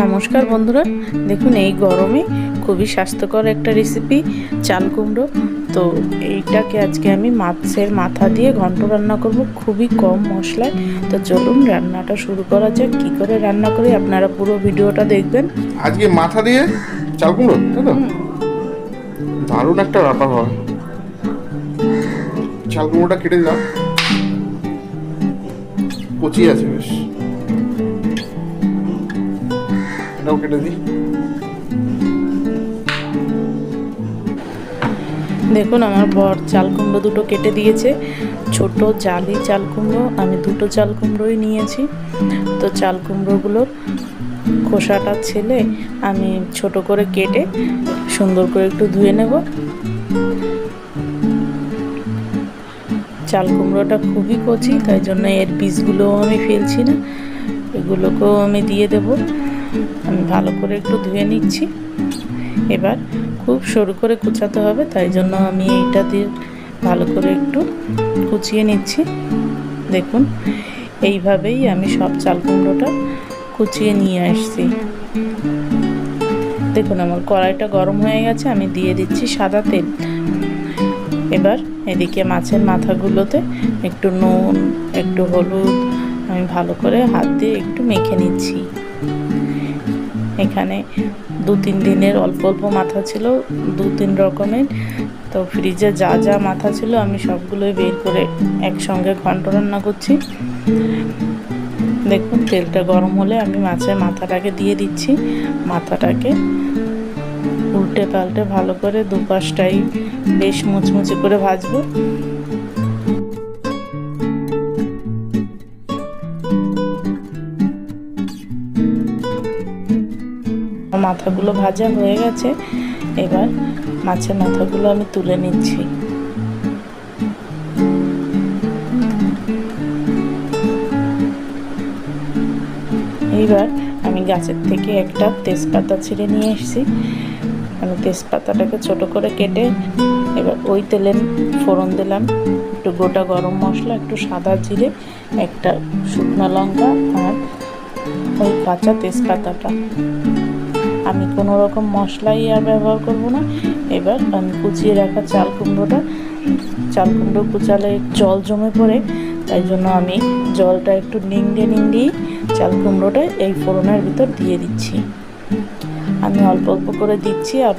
নমস্কার বন্ধুরা। দেখুন এই গরমে খুবই স্বাস্থ্যকর একটা রেসিপি চাল কুমড়ো। তো এইটাকে আজকে আমি মাছের মাথা দিয়ে ঘন্ট রান্না করব খুবই কম মশলায়। তো চলুন রান্নাটা শুরু করা যাক। কী করে রান্না করি আপনারা পুরো ভিডিওটা দেখবেন। আজকে মাথা দিয়ে চাল কুমড়ো তাই তো? দারুণ একটা ব্যাপার হয়। চাল কুমড়োটা কেটে দিলাম। কচি আছে বেশ। এটাও কেটে দিই। দেখুন, আমার বর চাল কুমড়ো দুটো কেটে দিয়েছে। ছোট জালি চাল কুমড়ো, আমি দুটো চাল কুমড়োই নিয়েছি। তো চাল কুমড়োগুলোর খোসাটা ছেলে, আমি ছোট করে কেটে সুন্দর করে একটু ধুয়ে নেব। চাল কুমড়োটা খুবই কচি, তাই জন্য এর বীজগুলোও আমি ফেলছি না। এগুলোকেও আমি দিয়ে দেব। আমি ভালো করে একটু ধুয়ে নিচ্ছি। এবার খুব সরু করে কুচাতে হবে, তাই জন্য আমি এইটা দিয়ে ভালো করে একটু কুচিয়ে নিচ্ছি। দেখুন, এইভাবেই আমি সব চাল কুমড়োটা কুচিয়ে নিয়ে আসছি। দেখুন, আমার কড়াইটা গরম হয়ে গেছে, আমি দিয়ে দিচ্ছি সাদা তেল। এবার এদিকে মাছের মাথাগুলোতে একটু নুন, একটু হলুদ, আমি ভালো করে হাত দিয়ে একটু মেখে নিচ্ছি। এখানে দু তিন দিনের অল্প অল্প মাথা ছিল, দু তিন রকমের। তো ফ্রিজে যা যা মাথা ছিল আমি সবগুলোই বের করে একসঙ্গে ঘন্ট রান্না করছি। দেখুন, তেলটা গরম হলে আমি মাছের মাথাটাকে দিয়ে দিচ্ছি। মাথাটাকে উল্টে পাল্টে ভালো করে দুপাশটাই বেশ মুচমুচে করে ভাজবো। মাথাগুলো ভাজা হয়ে গেছে। এবার মাছের মাথাগুলো আমি তুলে নিচ্ছি। এইবার আমি গাছের থেকে একটা তেজপাতা ছিঁড়ে নিয়ে এসেছি। আমি তেজপাতাটাকে ছোট করে কেটে এবার ওই তেলে ফোড়ন দিলাম। একটু গোটা গরম মশলা, একটু সাদা জিরে, একটা শুকনো লঙ্কা আর ওই কাঁচা তেজপাতাটা। আমি কোনো রকম মশলাই আর ব্যবহার করব না। এবার আমি কুচিয়ে রাখা চাল কুমড়োটা। চাল কুমড়ো কুচালে জল জমে পড়ে, তাই জন্য আমি জলটা একটু নিংড়ে নিংড়িয়ে চাল কুমড়োটা এই ফোড়নের ভিতর দিয়ে দিচ্ছি। আমি অল্প অল্প করে দিচ্ছি আর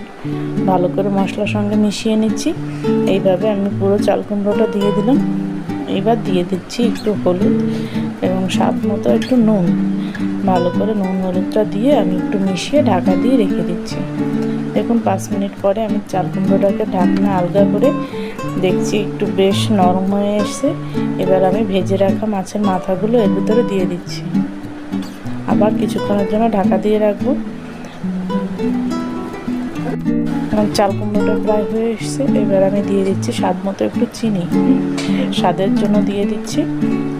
ভালো করে মশলার সঙ্গে মিশিয়ে নিচ্ছি। এইভাবে আমি পুরো চাল কুমড়োটা দিয়ে দিলাম। এবার দিয়ে দিচ্ছি একটু হলুদ। স্বাদ মতো একটু নুন। ভালো করে নুন, হলুদটা দিয়ে আমি একটু মিশিয়ে ঢাকা দিয়ে রেখে দিচ্ছি। দেখুন, পাঁচ মিনিট পরে আমি চাল কুমড়োটাকে ঢাকনা আলগা করে দেখছি একটু বেশ নরম হয়ে এসছে। এবার আমি ভেজে রাখা মাছের মাথাগুলো এর ভিতরে দিয়ে দিচ্ছি। আবার কিছুক্ষণের জন্য ঢাকা দিয়ে রাখব। আমার চাল কুমড়োটা প্রায় হয়ে এসছে। এবার আমি দিয়ে দিচ্ছি স্বাদ মতো একটু চিনি। স্বাদের জন্য দিয়ে দিচ্ছি।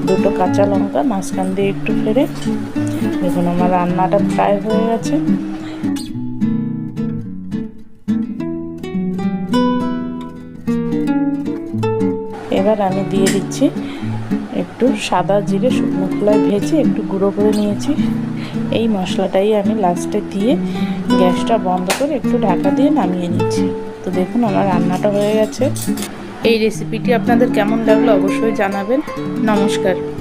দুটো কাঁচা লঙ্কা, মাঝখান দিয়ে একটু ফেরে দেখুন আমার রান্নাটা প্রায় হয়ে গেছে। এবার আমি দিয়ে দিচ্ছি একটু সাদা জিরে শুকনো খোলায় ভেজে একটু গুঁড়ো করে নিয়েছি। এই মশলাটাই আমি লাস্টে দিয়ে গ্যাসটা বন্ধ করে একটু ঢাকা দিয়ে নামিয়ে নিচ্ছি। তো দেখুন আমার রান্নাটা হয়ে গেছে। এই রেসিপিটি আপনাদের কেমন লাগল অবশ্যই জানাবেন। নমস্কার।